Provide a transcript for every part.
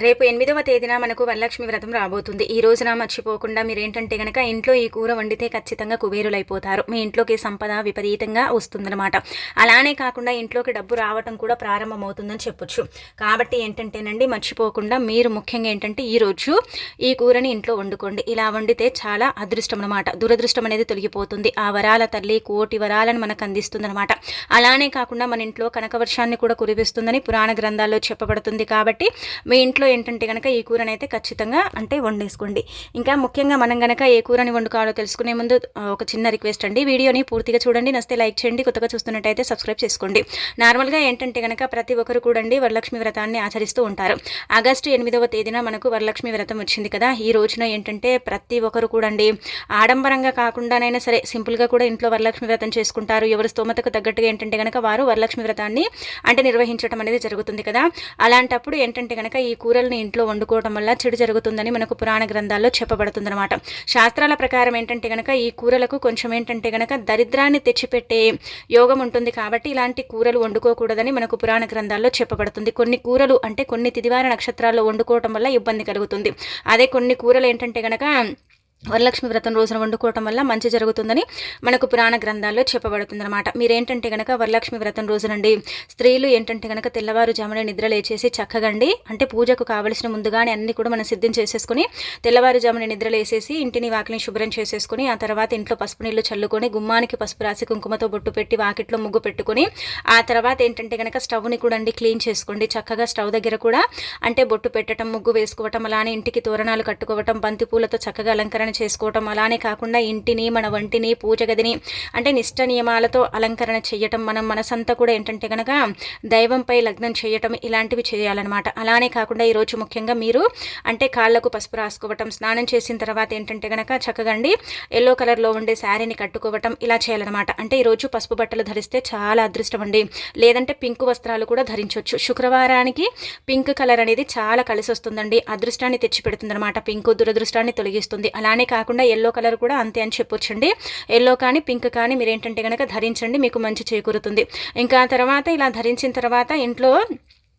రేపు ఎనిమిదవ తేదీన మనకు వరలక్ష్మి వ్రతం రాబోతుంది. ఈ రోజున మర్చిపోకుండా మీరు ఏంటంటే గనక ఇంట్లో ఈ కూర వండితే ఖచ్చితంగా కుబేరులైపోతారు. మీ ఇంట్లోకి సంపద విపరీతంగా వస్తుందన్నమాట. అలానే కాకుండా ఇంట్లోకి డబ్బు రావటం కూడా ప్రారంభమవుతుందని చెప్పొచ్చు. కాబట్టి ఏంటంటేనండి మర్చిపోకుండా మీరు ముఖ్యంగా ఏంటంటే ఈ రోజు ఈ కూరని ఇంట్లో వండుకోండి. ఇలా వండితే చాలా అదృష్టం అనమాట దురదృష్టం అనేది తొలగిపోతుంది. ఆ వరాల తల్లి కోటి వరాలను మనకు అందిస్తుందన్నమాట. అలానే కాకుండా మన ఇంట్లో కనకవర్షాన్ని కూడా కురిపిస్తుందని పురాణ గ్రంథాల్లో చెప్పబడుతుంది. కాబట్టి మీ ఇంట్లో ఏంటంటే కనుక ఈ కూరని అయితే ఖచ్చితంగా అంటే వండేసుకోండి. ఇంకా ముఖ్యంగా మనం కనుక ఏ కూరని వండుకోవాలో తెలుసుకునే ముందు ఒక చిన్న రిక్వెస్ట్ అండి. వీడియోని పూర్తిగా చూడండి. నస్తే లైక్ చేయండి. కొత్తగా చూస్తున్నట్టయితే సబ్స్క్రైబ్ చేసుకోండి. నార్మల్గా ఏంటంటే కనుక ప్రతి ఒక్కరు కూడండి వరలక్ష్మి వ్రతాన్ని ఆచరిస్తూ ఉంటారు. ఆగస్టు ఎనిమిదవ తేదీన మనకు వరలక్ష్మి వ్రతం వచ్చింది కదా. ఈ రోజున ఏంటంటే ప్రతి ఒక్కరు కూడండి ఆడంబరంగా కాకుండానైనా సరే సింపుల్గా కూడా ఇంట్లో వరలక్ష్మి వ్రతం చేసుకుంటారు. ఎవరి స్తోమతకు తగ్గట్టుగా ఏంటంటే కనుక వారు వరలక్ష్మి వ్రతాన్ని అంటే నిర్వహించడం అనేది జరుగుతుంది కదా. అలాంటప్పుడు ఏంటంటే కనుక ఈ కూర కూరల్ని ఇంట్లో వండుకోవడం వల్ల చెడు జరుగుతుందని మనకు పురాణ గ్రంథాల్లో చెప్పబడుతుందన్నమాట. శాస్త్రాల ప్రకారం ఏంటంటే కనుక ఈ కూరలకు కొంచెం ఏంటంటే కనుక దరిద్రాన్ని తెచ్చిపెట్టే యోగం ఉంటుంది కాబట్టి ఇలాంటి కూరలు వండుకోకూడదని మనకు పురాణ గ్రంథాల్లో చెప్పబడుతుంది. కొన్ని కూరలు అంటే కొన్ని తిదివార నక్షత్రాల్లో వండుకోవటం వల్ల ఇబ్బంది కలుగుతుంది. అదే కొన్ని కూరలు ఏంటంటే కనుక వరలక్ష్మి వ్రతం రోజున వండుకోవటం వల్ల మంచి జరుగుతుందని మనకు పురాణ గ్రంథాల్లో చెప్పబడుతుంది అనమాట మీరేంటంటే కనుక వరలక్ష్మి వ్రతం రోజునండి స్త్రీలు ఏంటంటే కనుక తెల్లవారుజామునే నిద్ర లేచేసి చక్కగండి అంటే పూజకు కావలసిన ముందుగానే అన్ని కూడా మనం సిద్ధం చేసేసుకుని తెల్లవారుజామున నిద్ర లేసేసి ఇంటిని వాకిలిని శుభ్రం చేసేసుకుని ఆ తర్వాత ఇంట్లో పసుపు నీళ్ళు చల్లుకొని గుమ్మానికి పసుపు రాసి కుంకుమతో బొట్టు పెట్టి వాకిట్లో ముగ్గు పెట్టుకుని ఆ తర్వాత ఏంటంటే గనక స్టవ్ని కూడా అండి క్లీన్ చేసుకోండి. చక్కగా స్టవ్ దగ్గర కూడా అంటే బొట్టు పెట్టడం ముగ్గు వేసుకోవటం అలానే ఇంటికి తోరణాలు కట్టుకోవటం బంతి పూలతో చక్కగా అలంకరణ చేసుకోవటం అలానే కాకుండా ఇంటిని మన వంటిని పూజ గదిని అంటే నిష్ట నియమాలతో అలంకరణ చేయటం మనం మనసంతా కూడా ఏంటంటే కనుక దైవంపై లగ్నం చేయటం ఇలాంటివి చేయాలన్నమాట. అలానే కాకుండా ఈరోజు ముఖ్యంగా మీరు అంటే కాళ్ళకు పసుపు రాసుకోవటం స్నానం చేసిన తర్వాత ఏంటంటే కనుక చక్కగా అండి ఎల్లో కలర్లో ఉండే శారీని కట్టుకోవటం ఇలా చేయాలన్నమాట. అంటే ఈరోజు పసుపు బట్టలు ధరిస్తే చాలా అదృష్టం అండి. లేదంటే పింక్ వస్త్రాలు కూడా ధరించవచ్చు శుక్రవారానికి పింక్ కలర్ అనేది చాలా కలిసి వస్తుందండి అదృష్టాన్ని తెచ్చిపెడుతుంది అనమాట పింక్ దురదృష్టాన్ని తొలగిస్తుంది. అలానే కాకుండా ఎల్లో కలర్ కూడా అంతే అని చెప్పొచ్చండి. ఎల్లో కానీ పింక్ కానీ మీరు ఏంటంటే కనుక ధరించండి మీకు మంచి చేకూరుతుంది. ఇంకా తర్వాత ఇలా ధరించిన తర్వాత ఇంట్లో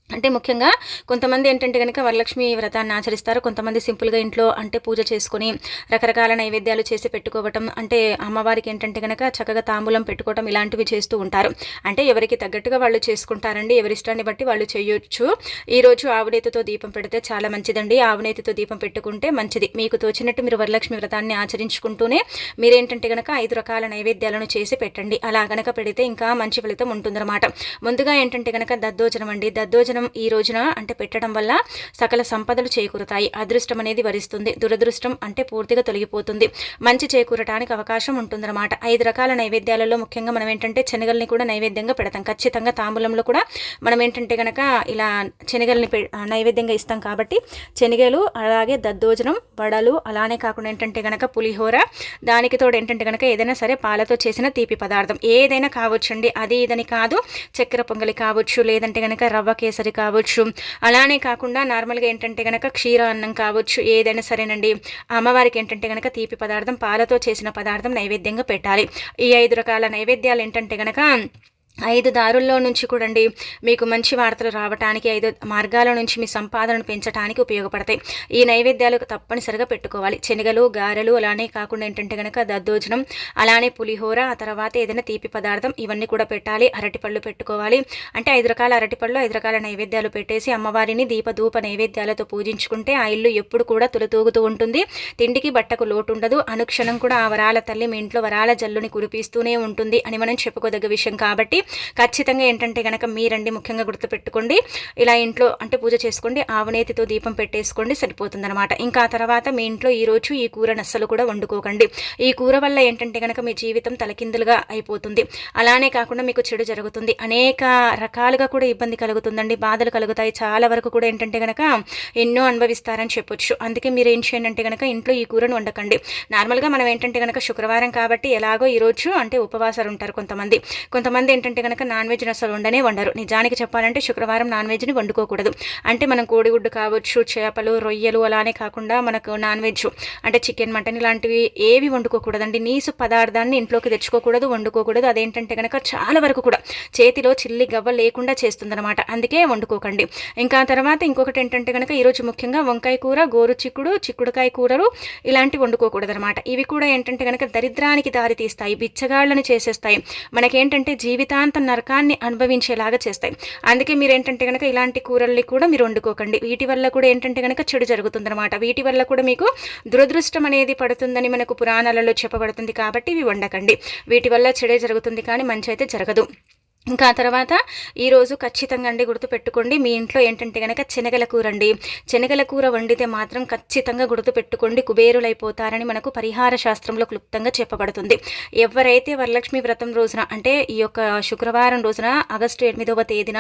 అంటే ముఖ్యంగా కొంతమంది ఏంటంటే కనుక వరలక్ష్మి వ్రతాన్ని ఆచరిస్తారు. కొంతమంది సింపుల్గా ఇంట్లో అంటే పూజ చేసుకుని రకరకాల నైవేద్యాలు చేసి పెట్టుకోవటం అంటే అమ్మవారికి ఏంటంటే కనుక చక్కగా తాంబూలం పెట్టుకోవటం ఇలాంటివి చేస్తూ ఉంటారు. అంటే ఎవరికి తగ్గట్టుగా వాళ్ళు చేసుకుంటారండి ఎవరి ఇష్టాన్ని బట్టి వాళ్ళు చేయొచ్చు. ఈరోజు ఆవునేతితో దీపం పెడితే చాలా మంచిదండి. ఆవునేతితో దీపం పెట్టుకుంటే మంచిది. మీకు తోచినట్టు మీరు వరలక్ష్మి వ్రతాన్ని ఆచరించుకుంటూనే మీరేంటంటే కనుక ఐదు రకాల నైవేద్యాలను చేసి పెట్టండి. అలా కనుక పెడితే ఇంకా మంచి ఫలితం ఉంటుందన్నమాట. ముందుగా ఏంటంటే కనుక దద్దోజనం అండి. దద్దోజనం ఈ రోజున అంటే పెట్టడం వల్ల సకల సంపదలు చేకూరుతాయి. అదృష్టం అనేది వరిస్తుంది. దురదృష్టం అంటే పూర్తిగా తొలగిపోతుంది. మంచి చేకూరటానికి అవకాశం ఉంటుందన్నమాట. ఐదు రకాల నైవేద్యాలలో ముఖ్యంగా మనం ఏంటంటే శనగల్ని కూడా నైవేద్యంగా పెడతాం. ఖచ్చితంగా తాంబూలంలో కూడా మనం ఏంటంటే కనుక ఇలా శనగల్ని పె నైవేద్యంగా ఇస్తాం కాబట్టి శనగలు అలాగే దద్దోజనం వడలు అలానే కాకుండా ఏంటంటే కనుక పులిహోర దానికి తోడు ఏంటంటే కనుక ఏదైనా సరే పాలతో చేసిన తీపి పదార్థం. ఏదైనా కావచ్చండి. అది ఇదని కాదు చక్కెర పొంగలి కావచ్చు లేదంటే కనుక రవ్వ కేసరి కావచ్చు. అలానే కాకుండా నార్మల్గా ఏంటంటే కనుక క్షీర అన్నం కావచ్చు ఏదైనా సరేనండి. అమ్మవారికి ఏంటంటే కనుక తీపి పదార్థం పాలతో చేసిన పదార్థం నైవేద్యంగా పెట్టాలి. ఈ ఐదు రకాల నైవేద్యాలు ఏంటంటే కనుక ఐదు దారుల్లో నుంచి కూడండి మీకు మంచి వార్తలు రావటానికి ఐదు మార్గాల నుంచి మీ సంపాదనను పెంచడానికి ఉపయోగపడతాయి. ఈ నైవేద్యాలు తప్పనిసరిగా పెట్టుకోవాలి. శనగలు గారెలు అలానే కాకుండా ఏంటంటే కనుక దద్దోజనం అలానే పులిహోర ఆ తర్వాత ఏదైనా తీపి పదార్థం ఇవన్నీ కూడా పెట్టాలి. అరటిపళ్ళు పెట్టుకోవాలి. అంటే ఐదు రకాల అరటిపళ్ళు ఐదు రకాల నైవేద్యాలు పెట్టేసి అమ్మవారిని దీపధూప నైవేద్యాలతో పూజించుకుంటే ఆ ఇల్లు ఎప్పుడు కూడా తులతూగుతూ ఉంటుంది. తిండికి బట్టకు లోటు ఉండదు అనుక్షణం కూడా ఆ వరాల తల్లి మీ ఇంట్లో వరాల జల్లుని కురిపిస్తూనే ఉంటుంది అని మనం చెప్పుకోదగ్గ విషయం కాబట్టి ఖచ్చితంగా ఏంటంటే కనుక మీరండి ముఖ్యంగా గుర్తుపెట్టుకోండి. ఇలా ఇంట్లో అంటే పూజ చేసుకోండి ఆవనేతితో దీపం పెట్టేసుకోండి సరిపోతుందనమాట ఇంకా ఆ తర్వాత మీ ఇంట్లో ఈరోజు ఈ కూరను అస్సలు కూడా వండుకోకండి. ఈ కూర వల్ల ఏంటంటే కనుక మీ జీవితం తలకిందులుగా అయిపోతుంది. అలానే కాకుండా మీకు చెడు జరుగుతుంది. అనేక రకాలుగా కూడా ఇబ్బంది కలుగుతుందండి. బాధలు కలుగుతాయి. చాలా వరకు కూడా ఏంటంటే కనుక ఎన్నో అనుభవిస్తారని చెప్పొచ్చు. అందుకే మీరు ఏం చేయండి అంటే కనుక ఇంట్లో ఈ కూరను వండకండి. నార్మల్గా మనం ఏంటంటే కనుక శుక్రవారం కాబట్టి ఎలాగో ఈరోజు అంటే ఉపవాసాలు ఉంటారు కొంతమంది. కొంతమంది ఏంటంటే ఏంటంటే కనుక నాన్ వెజ్ అసలు వండనే వండరు. నిజానికి చెప్పాలంటే శుక్రవారం నాన్ వెజ్ని వండుకోకూడదు. అంటే మనం కోడిగుడ్డు కావచ్చు చేపలు రొయ్యలు అలానే కాకుండా మనకు నాన్ వెజ్ అంటే చికెన్ మటన్ ఇలాంటివి ఏవి వండుకోకూడదండి. నీసు పదార్థాన్ని ఇంట్లోకి తెచ్చుకోకూడదు వండుకోకూడదు. అదేంటంటే కనుక చాలా వరకు కూడా చేతిలో చిల్లి గవ్వ లేకుండా చేస్తుందన్నమాట. అందుకే వండుకోకండి. ఇంకా తర్వాత ఇంకొకటి ఏంటంటే కనుక ఈరోజు ముఖ్యంగా వంకాయ కూర గోరు చిక్కుడు చిక్కుడుకాయ కూరలు ఇలాంటివి వండుకోకూడదు అనమాట ఇవి కూడా ఏంటంటే కనుక దరిద్రానికి దారి తీస్తాయి బిచ్చగాళ్ళని చేసేస్తాయి. మనకేంటంటే జీవితాంతం నరకాన్ని అనుభవించేలాగా చేస్తాయి. అందుకే మీరు ఏంటంటే కనుక ఇలాంటి కూరల్ని కూడా మీరు వండుకోకండి. వీటి వల్ల కూడా ఏంటంటే కనుక చెడు జరుగుతుందన్నమాట. వీటి వల్ల కూడా మీకు దురదృష్టం అనేది పడుతుందని మనకు పురాణాలలో చెప్పబడుతుంది కాబట్టి ఇవి వండకండి. వీటి వల్ల చెడే జరుగుతుంది కానీ మంచి అయితే జరగదు. ఇంకా తర్వాత ఈరోజు ఖచ్చితంగా అండి గుర్తుపెట్టుకోండి మీ ఇంట్లో ఏంటంటే కనుక శనగల కూర అండి శనగల కూర వండితే మాత్రం ఖచ్చితంగా గుర్తుపెట్టుకోండి కుబేరులైపోతారని మనకు పరిహార శాస్త్రంలో క్లుప్తంగా చెప్పబడుతుంది. ఎవరైతే వరలక్ష్మి వ్రతం రోజున అంటే ఈ యొక్క శుక్రవారం రోజున ఆగస్టు ఎనిమిదవ తేదీన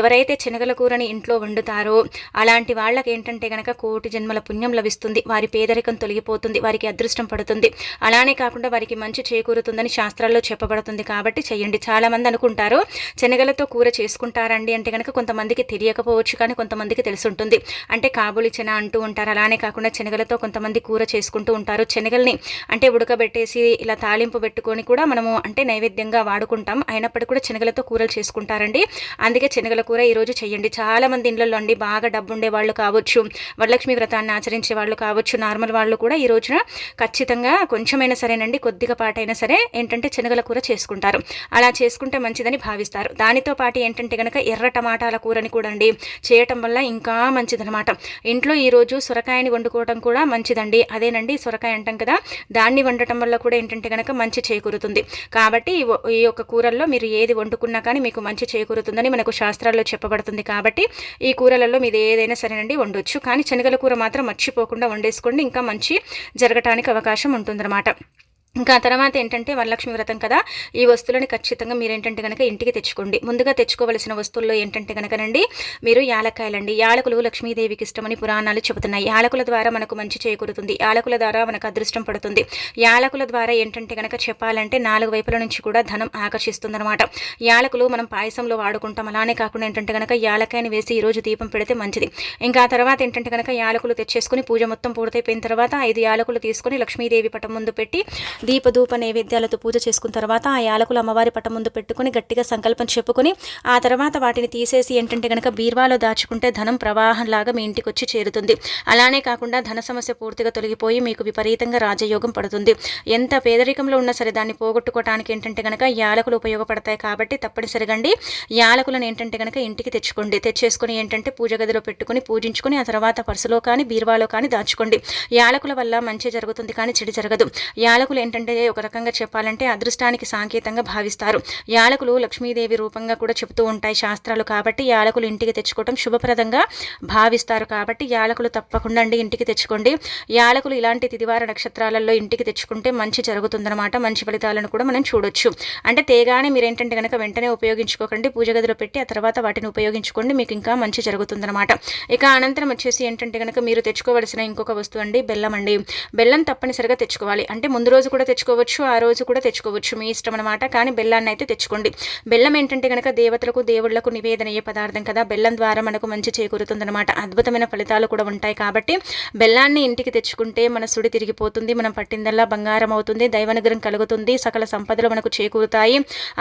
ఎవరైతే శనగల కూరని ఇంట్లో వండుతారో అలాంటి వాళ్ళకి ఏంటంటే కనుక కోటి జన్మల పుణ్యం లభిస్తుంది వారి పేదరికం తొలగిపోతుంది వారికి అదృష్టం పడుతుంది. అలానే కాకుండా వారికి మంచి చేకూరుతుందని శాస్త్రాల్లో చెప్పబడుతుంది కాబట్టి చేయండి. చాలామంది అనుకుంటారు ఉంటారు శనగలతో కూర చేసుకుంటారండి అంటే కనుక కొంతమందికి తెలియకపోవచ్చు కానీ కొంతమందికి తెలుసుంటుంది. అంటే కాబులి చెన అంటూ ఉంటారు. అలానే కాకుండా శనగలతో కొంతమంది కూర చేసుకుంటూ ఉంటారు. శనగల్ని అంటే ఉడకబెట్టేసి ఇలా తాలింపు పెట్టుకొని కూడా మనము అంటే నైవేద్యంగా వాడుకుంటాం. అయినప్పటికీ కూడా శనగలతో కూరలు చేసుకుంటారండి. అందుకే శనగల కూర ఈరోజు చేయండి. చాలా మంది ఇళ్ళల్లో అండి బాగా డబ్బు ఉండే వాళ్ళు కావచ్చు వరలక్ష్మి వ్రతాన్ని ఆచరించే వాళ్ళు కావచ్చు నార్మల్ వాళ్ళు కూడా ఈ రోజున ఖచ్చితంగా కొంచెమైనా సరేనండి. కొద్దిగా పాటైనా సరే ఏంటంటే శనగల కూర చేసుకుంటారు. అలా చేసుకుంటే మంచిదని భావిస్తారు. దానితో పాటు ఏంటంటే కనుక ఎర్ర టమాటాల కూరని కూడా అండి చేయటం వల్ల ఇంకా మంచిదనమాట ఇంట్లో ఈరోజు సొరకాయని వండుకోవడం కూడా మంచిదండి. అదేనండి సొరకాయ అంటాం కదా దాన్ని వండటం వల్ల కూడా ఏంటంటే కనుక మంచి చేకూరుతుంది. కాబట్టి ఈ యొక్క కూరల్లో మీరు ఏది వండుకున్నా కానీ మీకు మంచి చేకూరుతుందని మనకు శాస్త్రాల్లో చెప్పబడుతుంది కాబట్టి ఈ కూరలలో మీరు ఏదైనా సరేనండి వండొచ్చు. కానీ శనగల కూర మాత్రం మర్చిపోకుండా వండేసుకోండి. ఇంకా మంచి జరగటానికి అవకాశం ఉంటుందన్నమాట. ఇంకా తర్వాత ఏంటంటే వరలక్ష్మి వ్రతం కదా ఈ వస్తువులను ఖచ్చితంగా మీరు ఏంటంటే కనుక ఇంటికి తెచ్చుకోండి. ముందుగా తెచ్చుకోవలసిన వస్తువుల్లో ఏంటంటే కనుకనండి మీరు యాలకాయలండి యాలకులు లక్ష్మీదేవికి ఇష్టమని పురాణాలు చెబుతున్నాయి. యాలకుల ద్వారా మనకు మంచి చేకూరుతుంది. యాలకుల ద్వారా మనకు అదృష్టం పడుతుంది. యాలకుల ద్వారా ఏంటంటే కనుక చెప్పాలంటే నాలుగు వైపుల నుంచి కూడా ధనం ఆకర్షిస్తుంది అనమాట యాలకులు మనం పాయసంలో వాడుకుంటాం. అలానే కాకుండా ఏంటంటే కనుక యాలకాయని వేసి ఈరోజు దీపం పెడితే మంచిది. ఇంకా తర్వాత ఏంటంటే కనుక యాలకులు తెచ్చేసుకుని పూజ మొత్తం పూర్తయిపోయిన తర్వాత ఐదు యాలకులు తీసుకుని లక్ష్మీదేవి పటం ముందు పెట్టి దీపధూప నైవేద్యాలతో పూజ చేసుకున్న తర్వాత ఆ యాలకులు అమ్మవారి పటం ముందు పెట్టుకుని గట్టిగా సంకల్పం చెప్పుకుని ఆ తర్వాత వాటిని తీసేసి ఏంటంటే కనుక బీర్వాలో దాచుకుంటే ధనం ప్రవాహంలాగా మీ ఇంటికి వచ్చి చేరుతుంది. అలానే కాకుండా ధన సమస్య పూర్తిగా తొలగిపోయి మీకు విపరీతంగా రాజయోగం పడుతుంది. ఎంత పేదరికంలో ఉన్నా సరే దాన్ని పోగొట్టుకోవడానికి ఏంటంటే కనుక యాలకులు ఉపయోగపడతాయి కాబట్టి తప్పనిసరిగండి యాలకులను ఏంటంటే కనుక ఇంటికి తెచ్చుకోండి. తెచ్చేసుకుని ఏంటంటే పూజ గదిలో పెట్టుకుని పూజించుకుని ఆ తర్వాత పర్సులో కానీ బీర్వాలో కానీ దాచుకోండి. యాలకుల వల్ల మంచి జరుగుతుంది కానీ చెడు జరగదు. యాలకులు ఏంటంటే ఏంటంటే ఒక రకంగా చెప్పాలంటే అదృష్టానికి సాంకేతంగా భావిస్తారు. యాలకులు లక్ష్మీదేవి రూపంగా కూడా చెబుతూ ఉంటాయి శాస్త్రాలు కాబట్టి యాలకులు ఇంటికి తెచ్చుకోవటం శుభప్రదంగా భావిస్తారు కాబట్టి యాలకులు తప్పకుండా అండి ఇంటికి తెచ్చుకోండి. యాలకులు ఇలాంటి తిదివార నక్షత్రాలలో ఇంటికి తెచ్చుకుంటే మంచి జరుగుతుందన్నమాట. మంచి ఫలితాలను కూడా మనం చూడొచ్చు. అంటే తేగానే మీరు ఏంటంటే కనుక వెంటనే ఉపయోగించుకోకండి. పూజ గదిలో పెట్టి ఆ తర్వాత వాటిని ఉపయోగించుకోండి. మీకు ఇంకా మంచి జరుగుతుందన్నమాట. ఇక అనంతరం వచ్చేసి ఏంటంటే కనుక మీరు తెచ్చుకోవలసిన ఇంకొక వస్తువు అండి బెల్లం అండి. బెల్లం తప్పనిసరిగా తెచ్చుకోవాలి. అంటే ముందు రోజు కూడా తెచ్చుకోవచ్చు ఆ రోజు కూడా తెచ్చుకోవచ్చు. మీ ఇష్టం అనమాట కానీ బెల్లాన్ని అయితే తెచ్చుకోండి. బెల్లం ఏంటంటే కనుక దేవతలకు దేవుళ్ళకు నివేదన అయ్యే పదార్థం కదా. బెల్లం ద్వారా మనకు మంచి చేకూరుతుందన్నమాట. అద్భుతమైన ఫలితాలు కూడా ఉంటాయి కాబట్టి బెల్లాన్ని ఇంటికి తెచ్చుకుంటే మన సుడి తిరిగిపోతుంది మనం పట్టిందల్లా బంగారం అవుతుంది దైవనుగ్రహం కలుగుతుంది సకల సంపదలు మనకు చేకూరుతాయి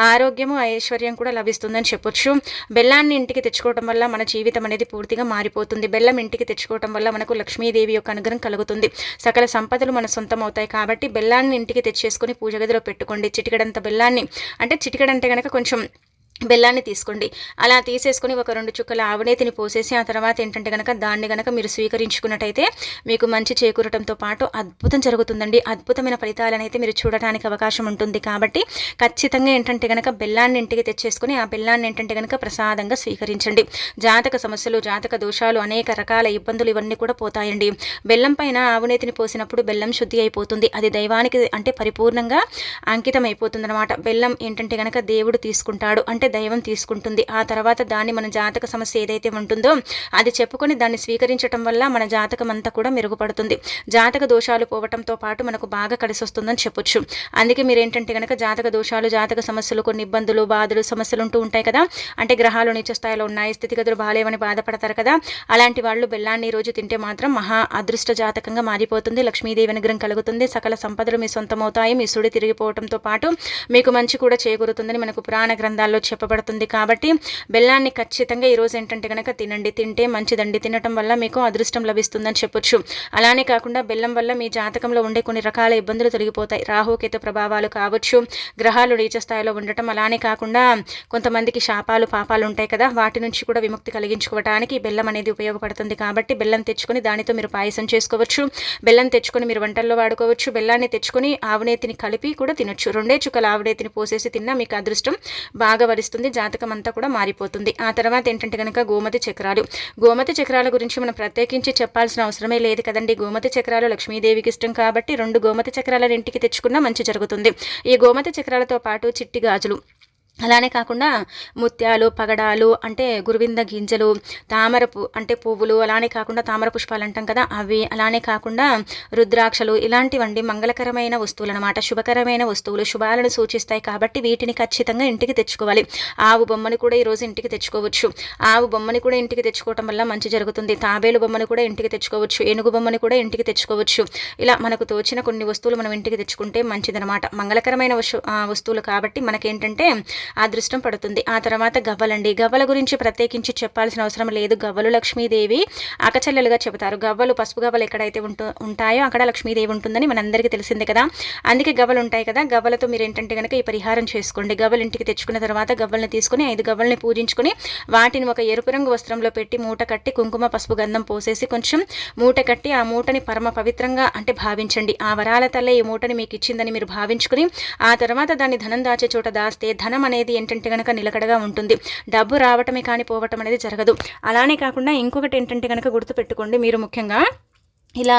ఆరోగ్యము ఐశ్వర్యం కూడా లభిస్తుందని చెప్పొచ్చు. బెల్లాన్ని ఇంటికి తెచ్చుకోవడం వల్ల మన జీవితం అనేది పూర్తిగా మారిపోతుంది. బెల్లం ఇంటికి తెచ్చుకోవడం వల్ల మనకు లక్ష్మీదేవి యొక్క అనుగ్రహం కలుగుతుంది. సకల సంపదలు మన సొంతం అవుతాయి కాబట్టి బెల్లాన్ని ఇంటికి తెచ్చేసుకొని పూజ గదిలో పెట్టుకోండి. చిటికడంత బెల్లాన్ని అంటే చిటికడంటే కనుక కొంచెం బెల్లాన్ని తీసుకోండి. అలా తీసేసుకొని ఒక రెండు చుక్కల ఆవనేతిని పోసేసి ఆ తర్వాత ఏంటంటే కనుక దాన్ని కనుక మీరు స్వీకరించుకున్నట్టయితే మీకు మంచి చేకూరటంతో పాటు అద్భుతం జరుగుతుందండి. అద్భుతమైన ఫలితాలనైతే మీరు చూడటానికి అవకాశం ఉంటుంది. కాబట్టి ఖచ్చితంగా ఏంటంటే కనుక బెల్లాన్ని ఇంటికి తెచ్చేసుకుని ఆ బెల్లాన్ని ఏంటంటే కనుక ప్రసాదంగా స్వీకరించండి. జాతక సమస్యలు జాతక దోషాలు అనేక రకాల ఇబ్బందులు ఇవన్నీ కూడా పోతాయండి. బెల్లం పైన ఆవునేతిని పోసినప్పుడు బెల్లం శుద్ధి అయిపోతుంది. అది దైవానికి అంటే పరిపూర్ణంగా అంకితం అయిపోతుంది అనమాట బెల్లం ఏంటంటే కనుక దేవుడు తీసుకుంటాడు. అంటే అంటే దైవం తీసుకుంటుంది. ఆ తర్వాత దాన్ని మన జాతక సమస్య ఏదైతే ఉంటుందో అది చెప్పుకొని దాన్ని స్వీకరించడం వల్ల మన జాతకం అంతా కూడా మెరుగుపడుతుంది. జాతక దోషాలు పోవటంతో పాటు మనకు బాగా కలిసి వస్తుందని చెప్పొచ్చు. అందుకే మీరు ఏంటంటే కనుక జాతక దోషాలు జాతక సమస్యలు కొన్ని ఇబ్బందులు బాధలు సమస్యలు ఉంటూ ఉంటాయి కదా. అంటే గ్రహాలు నీచ స్థాయిలో ఉన్నాయి స్థితిగతులు బాగాలేవని బాధపడతారు కదా. అలాంటి వాళ్ళు బెల్లాన్ని రోజు తింటే మాత్రం మహా అదృష్ట జాతకంగా మారిపోతుంది. లక్ష్మీదేవి అనుగ్రహం కలుగుతుంది. సకల సంపదలు మీ సొంతమవుతాయి. మీ సుడి తిరిగిపోవడంతో పాటు మీకు మంచి కూడా చేకూరుతుందని మనకు పురాణ గ్రంథాల్లో చెప్పబడుతుంది కాబట్టి బెల్లాన్ని ఖచ్చితంగా ఈరోజు ఏంటంటే కనుక తినండి తింటే మంచిదండి. తినటం వల్ల మీకు అదృష్టం లభిస్తుందని చెప్పొచ్చు. అలానే కాకుండా బెల్లం వల్ల మీ జాతకంలో ఉండే కొన్ని రకాల ఇబ్బందులు తొలగిపోతాయి. రాహుకేతు ప్రభావాలు కావచ్చు గ్రహాలు నీచ స్థాయిలో ఉండటం అలానే కాకుండా కొంతమందికి శాపాలు పాపాలు ఉంటాయి కదా వాటి నుంచి కూడా విముక్తి కలిగించుకోవడానికి బెల్లం అనేది ఉపయోగపడుతుంది కాబట్టి బెల్లం తెచ్చుకొని దానితో మీరు పాయసం చేసుకోవచ్చు. బెల్లం తెచ్చుకొని మీరు వంటల్లో వాడుకోవచ్చు. బెల్లాన్ని తెచ్చుకొని ఆవునేతిని కలిపి కూడా తినొచ్చు. రెండే చుక్కల ఆవునేతిని పోసేసి తిన్నా మీకు అదృష్టం బాగా వరిస్తుంది జాతకం అంతా కూడా మారిపోతుంది. ఆ తర్వాత ఏంటంటే కనుక గోమతి చక్రాలు. గోమతి చక్రాల గురించి మనం ప్రత్యేకించి చెప్పాల్సిన అవసరమే లేదు కదండి. గోమతి చక్రాలు లక్ష్మీదేవికి ఇష్టం కాబట్టి రెండు గోమతి చక్రాలను ఇంటికి తెచ్చుకున్నా మంచి జరుగుతుంది. ఈ గోమతి చక్రాలతో పాటు చిట్టి గాజులు అలానే కాకుండా ముత్యాలు పగడాలు అంటే గురువింద గింజలు తామరపు అంటే పువ్వులు అలానే కాకుండా తామర పుష్పాలు అంటాం కదా అవి అలానే కాకుండా రుద్రాక్షలు ఇలాంటివండి మంగళకరమైన వస్తువులు అనమాట శుభకరమైన వస్తువులు శుభాలను సూచిస్తాయి కాబట్టి వీటిని ఖచ్చితంగా ఇంటికి తెచ్చుకోవాలి. ఆవు బొమ్మని కూడా ఈరోజు ఇంటికి తెచ్చుకోవచ్చు. ఆవు బొమ్మని కూడా ఇంటికి తెచ్చుకోవటం వల్ల మంచి జరుగుతుంది. తాబేలు బొమ్మను కూడా ఇంటికి తెచ్చుకోవచ్చు. ఏనుగు బొమ్మని కూడా ఇంటికి తెచ్చుకోవచ్చు. ఇలా మనకు తోచిన కొన్ని వస్తువులు మనం ఇంటికి తెచ్చుకుంటే మంచిదనమాట. మంగళకరమైన వస్తువులు కాబట్టి మనకేంటంటే అదృష్టం పడుతుంది. ఆ తర్వాత గవ్వలండి. గవ్వల గురించి ప్రత్యేకించి చెప్పాల్సిన అవసరం లేదు. గవ్వలు లక్ష్మీదేవి అకచల్లెలుగా చెబుతారు. గవ్వలు పసుపు గవ్వలు ఎక్కడైతే ఉంటూ ఉంటాయో అక్కడ లక్ష్మీదేవి ఉంటుందని మనందరికీ తెలిసిందే కదా. అందుకే గవ్వలు ఉంటాయి కదా. గవ్వలతో మీరు ఏంటంటే కనుక ఈ పరిహారం చేసుకోండి. గవ్వలు ఇంటికి తెచ్చుకున్న తర్వాత గవ్వల్ని తీసుకుని ఐదు గవ్వల్ని పూజించుకుని వాటిని ఒక ఎరుపు రంగు వస్త్రంలో పెట్టి మూట కట్టి కుంకుమ పసుపు గంధం పోసేసి కొంచెం మూట కట్టి ఆ మూటని పరమ పవిత్రంగా అంటే భావించండి. ఆ వరాల తల్లే ఈ మూటని మీకు ఇచ్చిందని మీరు భావించుకుని ఆ తర్వాత దాన్ని ధనం దాచే చోట దాస్తే ధనం అనేది అనేది ఏంటంటే కనుక నిలకడగా ఉంటుంది. డబ్బు రావటమే కానీ పోవటం అనేది జరగదు. అలానే కాకుండా ఇంకొకటి ఏంటంటే కనుక గుర్తుపెట్టుకోండి. మీరు ముఖ్యంగా ఇలా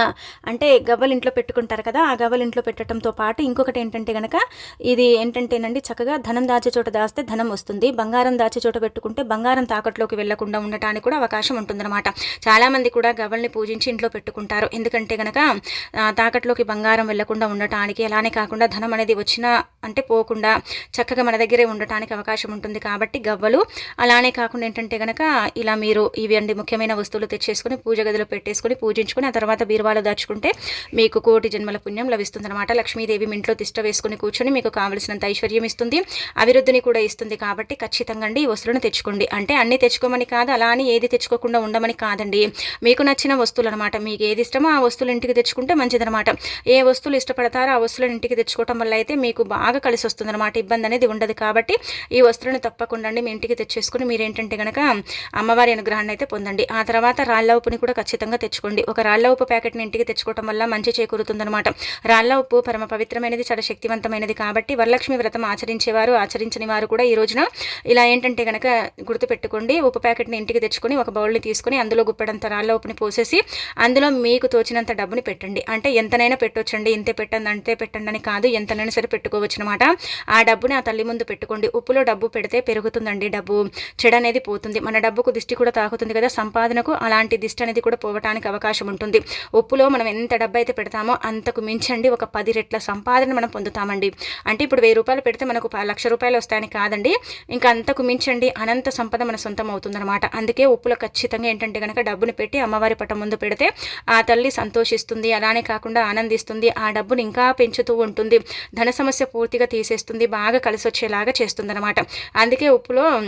అంటే గవ్వలు ఇంట్లో పెట్టుకుంటారు కదా ఆ గవ్వలు ఇంట్లో పెట్టడంతో పాటు ఇంకొకటి ఏంటంటే కనుక ఇది ఏంటంటేనండి చక్కగా ధనం దాచే చోట దాస్తే ధనం వస్తుంది. బంగారం దాచే చోట పెట్టుకుంటే బంగారం తాకట్లోకి వెళ్ళకుండా ఉండటానికి కూడా అవకాశం ఉంటుందన్నమాట. చాలామంది కూడా గవ్వల్ని పూజించి ఇంట్లో పెట్టుకుంటారు. ఎందుకంటే కనుక తాకట్లోకి బంగారం వెళ్ళకుండా ఉండటానికి అలానే కాకుండా ధనం అనేది వచ్చినా అంటే పోకుండా చక్కగా మన దగ్గరే ఉండటానికి అవకాశం ఉంటుంది కాబట్టి గవ్వలు. అలానే కాకుండా ఏంటంటే కనుక ఇలా మీరు ఇవి అండి ముఖ్యమైన వస్తువులు తెచ్చేసుకొని పూజ గదిలో పెట్టేసుకొని పూజించుకుని ఆ తర్వాత బీరువాలో దాచుకుంటే మీకు కోటి జన్మల పుణ్యం లభిస్తుందన్నమాట. లక్ష్మీదేవి ఇంట్లో తిష్ట వేసుకుని కూర్చొని మీకు కావలసినంత ఐశ్వర్యం ఇస్తుంది. అభివృద్ధిని కూడా ఇస్తుంది కాబట్టి ఖచ్చితంగా అండి ఈ వస్తువులను తెచ్చుకోండి. అంటే అన్ని తెచ్చుకోమని కాదు అలా అని ఏది తెచ్చుకోకుండా ఉండమని కాదండి. మీకు నచ్చిన వస్తువులు అనమాట మీకు ఏది ఇష్టమో ఆ వస్తువులు ఇంటికి తెచ్చుకుంటే మంచిదనమాట ఏ వస్తువులు ఇష్టపడతారో ఆ వస్తువులను ఇంటికి తెచ్చుకోవటం వల్ల అయితే మీకు బాగా కలిసి వస్తుందన్నమాట. ఇబ్బంది అనేది ఉండదు కాబట్టి ఈ వస్తువులను తప్పకుండా మీ ఇంటికి తెచ్చేసుకుని మీరు ఏంటంటే కనుక అమ్మవారి అనుగ్రహాన్ని అయితే పొందండి. ఆ తర్వాత రాళ్ళ ఉప్పుని కూడా ఖచ్చితంగా తెచ్చుకోండి. ఒక రాళ్ళ ఉప్పు ప్యాకెట్ని ఇంటికి తెచ్చుకోవటం వల్ల మంచి చేకూరుతుందనమాట రాళ్ళ ఉప్పు పరమ పవిత్రమైనది చాలా శక్తివంతమైనది కాబట్టి వరలక్ష్మి వ్రతం ఆచరించేవారు ఆచరించని వారు కూడా ఈ రోజున ఇలా ఏంటంటే కనుక గుర్తుపెట్టుకోండి ఉప్పు ప్యాకెట్ని ఇంటికి తెచ్చుకొని ఒక బౌల్ని తీసుకొని అందులో గుప్పెడంత రాళ్ళ ఉప్పుని పోసేసి అందులో మీకు తోచినంత డబ్బుని పెట్టండి. అంటే ఎంతనైనా పెట్టొచ్చండి ఇంతే పెట్టండి అంతే పెట్టండి అని కాదు ఎంతనైనా సరే పెట్టుకోవచ్చు అనమాట ఆ డబ్బుని ఆ తల్లి ముందు పెట్టుకోండి. ఉప్పులో డబ్బు పెడితే పెరుగుతుందండి డబ్బు. చెడ అనేది పోతుంది. మన డబ్బుకు దిష్టి కూడా తాకుతుంది కదా. సంపాదనకు అలాంటి దిష్టి అనేది కూడా పోవటానికి అవకాశం ఉంటుంది. ఉప్పులో మనం ఎంత డబ్బు అయితే పెడతామో అంతకు మించండి ఒక పది రెట్ల సంపాదన మనం పొందుతామండి. అంటే ఇప్పుడు వెయ్యి రూపాయలు పెడితే మనకు లక్ష రూపాయలు వస్తాయని కాదండి. ఇంకా అంతకు మించండి అనంత సంపద మన సొంతం అవుతుందన్నమాట. అందుకే ఉప్పులో ఖచ్చితంగా ఏంటంటే కనుక డబ్బుని పెట్టి అమ్మవారి పట్టం ముందు పెడితే ఆ తల్లి సంతోషిస్తుంది. అలానే కాకుండా ఆనందిస్తుంది. ఆ డబ్బుని ఇంకా పెంచుతూ ఉంటుంది. ధన సమస్య పూర్తిగా తీసేస్తుంది. బాగా కలిసి వచ్చేలాగా చేస్తుందన్నమాట. అందుకే ఉప్పులో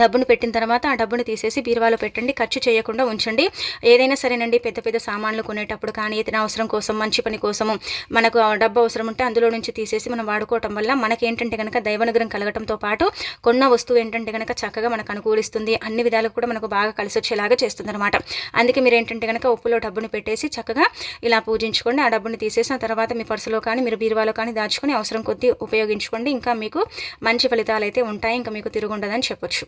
డబ్బును పెట్టిన తర్వాత ఆ డబ్బును తీసేసి బీరువాలో పెట్టండి ఖర్చు చేయకుండా ఉంచండి. ఏదైనా సరేనండి పెద్ద పెద్ద సామాన్లు కొనేటప్పుడు కానీ ఏదైనా అవసరం కోసం మంచి పని కోసము మనకు డబ్బు అవసరం ఉంటే అందులో నుంచి తీసేసి మనం వాడుకోవటం వల్ల మనకి ఏంటంటే కనుక దైవనుగ్రహం కలగటంతో పాటు కొన్న వస్తువు ఏంటంటే కనుక చక్కగా మనకు అనుకూలిస్తుంది. అన్ని విధాలు కూడా మనకు బాగా కలిసి వచ్చేలాగా చేస్తుంది అనమాట అందుకే మీరు ఏంటంటే కనుక ఉప్పులో డబ్బును పెట్టేసి చక్కగా ఇలా పూజించుకోండి. ఆ డబ్బుని తీసేసిన తర్వాత మీ పర్సులో కానీ మీరు బీరువాలో కానీ దాచుకొని అవసరం కొద్దీ ఉపయోగించుకోండి. ఇంకా మీకు మంచి ఫలితాలు అయితే ఉంటాయి. ఇంకా మీకు తిరుగుండదని చెప్పొచ్చు.